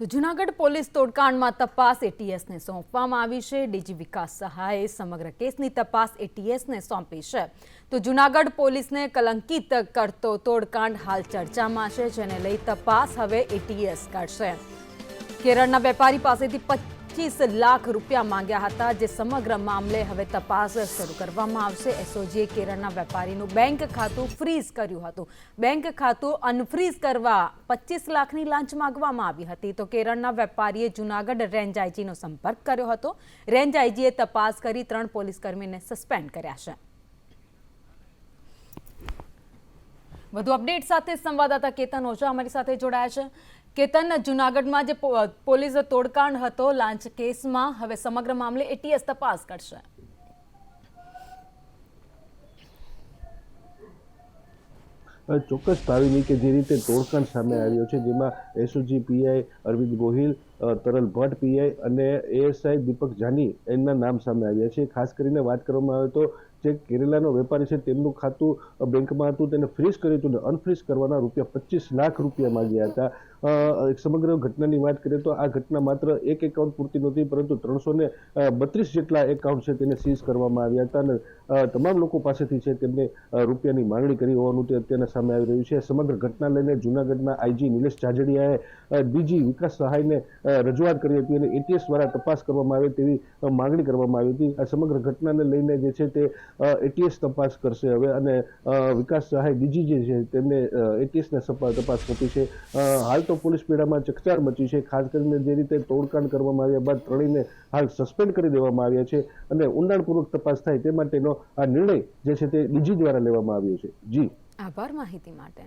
તો જુનાગઢ પોલીસ તોડકાંડમાં તપાસ એટીએસને સોંપવામાં આવી છે. ડીજી વિકાસ સહાયે સમગ્ર કેસની તપાસ એટીએસને સોંપી છે. તો જુનાગઢ પોલીસને કલંકિત કરતો તોડકાંડ હાલ ચર્ચામાં છે, જેને લઈ તપાસ હવે એટીએસ કરશે. કેરળના વેપારી પાસેથી પચીસ લાખ રૂપિયા માંગ્યા હતા જે સમગ્ર મામલે હવે તપાસ શરૂ કરવામાં આવશે. એસઓજીએ કેરળના વેપારીનું બેંક ખાતું ફ્રીઝ કર્યું હતું. બેંક ખાતું અનફ્રીઝ કરવા પચીસ લાખની લાંચ માંગવામાં આવી હતી. તો કેરળના વેપારીએ જુનાગઢ રેન્જ આઈજીનો સંપર્ક કર્યો હતો. રેન્જ આઈજીએ તપાસ કરી ત્રણ પોલીસકર્મીને સસ્પેન્ડ કર્યા છે. વધુ અપડેટ સાથે સંવાદદાતા કેતન ઓઝા અમારી સાથે જોડાયા છે. કેતન જુનાગઢમાં જે પોલીસ તોડકાંડ હતો લાંચ કેસમાં હવે સમગ્ર મામલે એટીએસ તપાસ કરશે. ચોક્કસ ભાવિની કે જે રીતે તોડકાંડ સામે આવ્યો છે જેમાં SOG PI Arvind Gohil Taral Bhatt PI અને એએસઆઈ દીપક જાની એમના નામ સામે આવ્યા છે. ખાસ કરીને વાત કરવામાં આવે તો જે કેરેલાનો વેપારી છે તેમનું ખાતું બેંકમાં હતું, તેને ફ્રીઝ કર્યું હતું અને અનફ્રીઝ કરવાના રૂપિયા પચીસ લાખ રૂપિયા માંગ્યા હતા. સમગ્ર ઘટનાની વાત કરીએ તો આ ઘટના માત્ર એક એકાઉન્ટ પૂરતી નહોતી, પરંતુ ત્રણસો ને બત્રીસ જેટલા એકાઉન્ટ છે તેને સીઝ કરવામાં આવ્યા હતા અને તમામ લોકો પાસેથી છે તેમને રૂપિયાની માંગણી કરી હોવાનું તે અત્યારે સામે આવી રહ્યું છે. સમગ્ર ઘટના લઈને જૂનાગઢના આઈજી નિલેશ જાજડિયાએ ડીજી વિકાસ સહાયને રજૂઆત કરી હતી અને એટીએસ દ્વારા તપાસ કરવામાં આવે તેવી માંગણી કરવામાં આવી હતી. આ સમગ્ર ઘટનાને લઈને જે છે તે એટીએસ તપાસ કરશે હવે અને વિકાસ સહાય બીજી જે છે તેમને એટીએસને તપાસ સોંપી છે. હાલ તો પોલીસ પીડામાં ચકચાર મચી છે. ખાસ કરીને જે રીતે તોડકાંડ કરવામાં આવ્યા બાદ ત્રણેયને હાલ સસ્પેન્ડ કરી દેવામાં આવ્યા છે અને ઊંડાણપૂર્વક તપાસ થાય તે માટેનો આ નિર્ણય જે છે તે ડીજી દ્વારા લેવામાં આવ્યો છે. જી. આભાર માહિતી માટે.